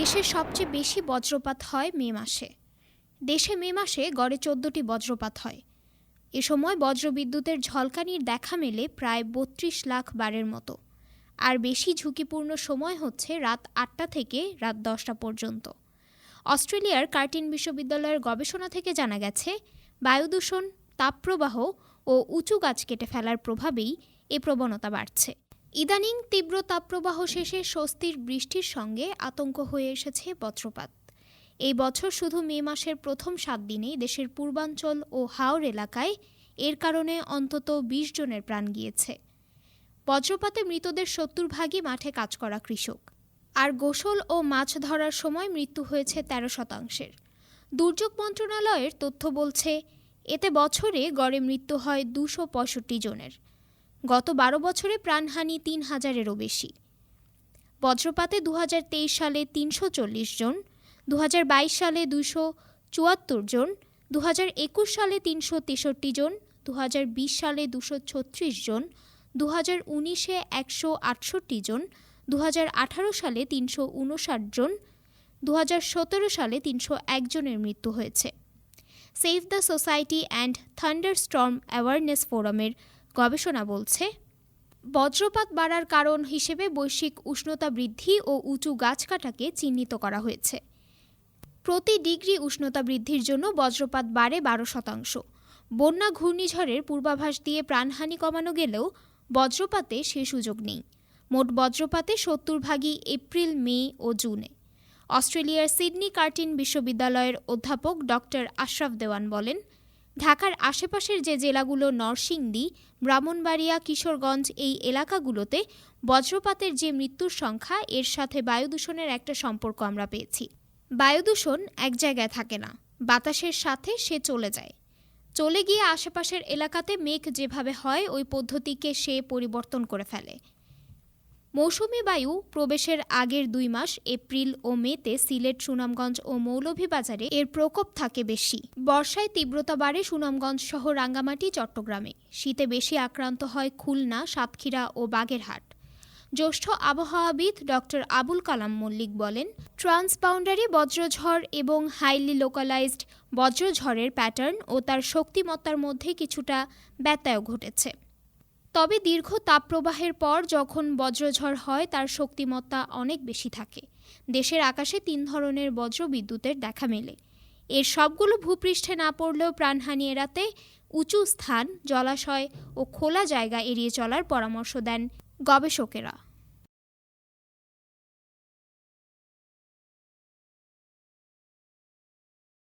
দেশে সবচেয়ে বেশি বজ্রপাত হয় মে মাসে। দেশে মে মাসে গড়ে চোদ্দটি বজ্রপাত হয়। এ সময় বজ্রবিদ্যুতের ঝলকানির দেখা মেলে প্রায় বত্রিশ লাখ বারের মতো। আর বেশি ঝুঁকিপূর্ণ সময় হচ্ছে রাত আটটা থেকে রাত দশটা পর্যন্ত। অস্ট্রেলিয়ার কার্টিন বিশ্ববিদ্যালয়ের গবেষণা থেকে জানা গেছে, বায়ুদূষণ, তাপপ্রবাহ ও উঁচু গাছ কেটে ফেলার প্রভাবেই এ প্রবণতা বাড়ছে। ইদানিং তীব্র তাপপ্রবাহ শেষে স্বস্তির বৃষ্টির সঙ্গে আতঙ্ক হয়ে এসেছে বজ্রপাত। এই বছর শুধু মে মাসের প্রথম সাত দিনেই দেশের পূর্বাঞ্চল ও হাওর এলাকায় এর কারণে অন্তত বিশ জনের প্রাণ গিয়েছে। বজ্রপাতে মৃতদের সত্তর ভাগই মাঠে কাজ করা কৃষক। আর গোসল ও মাছ ধরার সময় মৃত্যু হয়েছে তেরো শতাংশের। দুর্যোগ মন্ত্রণালয়ের তথ্য বলছে, এতে বছরে গড়ে মৃত্যু হয় দুশো জনের। গত বারো বছরে প্রাণহানি তিন হাজারেরও বেশি। বজ্রপাতে দু হাজার তেইশ সালে তিনশো চল্লিশ জন দু হাজার বাইশ সালে দুশো চুয়াত্তর জন দু হাজার একুশ সালে তিনশো তেষট্টি জন দু হাজার বিশ সালে দুশো ছত্রিশ জন দু হাজার উনিশে একশো আটষট্টি জন দু আঠারো সালে তিনশো উনষাট জন দু হাজার সতেরো সালে তিনশো একজনের মৃত্যু হয়েছে। Save the society and thunderstorm awareness ফোরামের গবেষণা বলছে, বজ্রপাত বাড়ার কারণ হিসেবে বৈশ্বিক উষ্ণতা বৃদ্ধি ও উঁচু গাছ কাটাকে চিহ্নিত করা হয়েছে। প্রতি ডিগ্রি উষ্ণতা বৃদ্ধির জন্য বজ্রপাত বাড়ে বারো শতাংশ। বন্যা ঘূর্ণিঝড়ের পূর্বাভাস দিয়ে প্রাণহানি কমানো গেলেও বজ্রপাতে সে সুযোগ নেই। মোট বজ্রপাতে সত্তর ভাগই এপ্রিল, মে ও জুনে। অস্ট্রেলিয়ার সিডনি কার্টিন বিশ্ববিদ্যালয়ের অধ্যাপক ডক্টর আশরাফ দেওয়ান বলেন ঢাকার আশেপাশের যে জেলাগুলো নরসিংদী, ব্রাহ্মণবাড়িয়া, কিশোরগঞ্জ এই এলাকাগুলোতে বজ্রপাতের যে মৃত্যুর সংখ্যা, এর সাথে বায়ুদূষণের একটা সম্পর্ক আমরা পেয়েছি। বায়ুদূষণ এক জায়গায় থাকে না, বাতাসের সাথে সে চলে যায়। চলে গিয়ে আশেপাশের এলাকাতে মেঘ যেভাবে হয়, ওই পদ্ধতিকে সে পরিবর্তন করে ফেলে। মৌসুমি বায়ু প্রবেশের আগের দুই মাস, এপ্রিল ও মেতে সিলেট, সুনামগঞ্জ ও মৌলভীবাজারে এর প্রকোপ থাকে বেশি। বর্ষায় তীব্রতা বাড়ে সুনামগঞ্জ সহ রাঙ্গামাটি, চট্টগ্রামে। শীতে বেশি আক্রান্ত হয় খুলনা, সাতক্ষীরা ও বাগেরহাট। জ্যেষ্ঠ আবহাওয়াবিদ ডক্টর আবুল কালাম মল্লিক বলেন, ট্রান্সবাউন্ডারি বজ্রঝড় এবং হাইলি লোকালাইজড বজ্রঝড়ের প্যাটার্ন ও তার শক্তিমত্তার মধ্যে কিছুটা ব্যত্যয় ঘটেছে। তবে দীর্ঘ তাপপ্রবাহের পর যখন বজ্রঝড় হয়, তার শক্তিমত্তা অনেক বেশি থাকে। দেশের আকাশে তিন ধরনের বজ্র বিদ্যুতের দেখা মেলে। এর সবগুলো ভূপৃষ্ঠে না পড়লেও প্রাণহানি এড়াতে উঁচু স্থান, জলাশয় ও খোলা জায়গা এড়িয়ে চলার পরামর্শ দেন গবেষকেরা।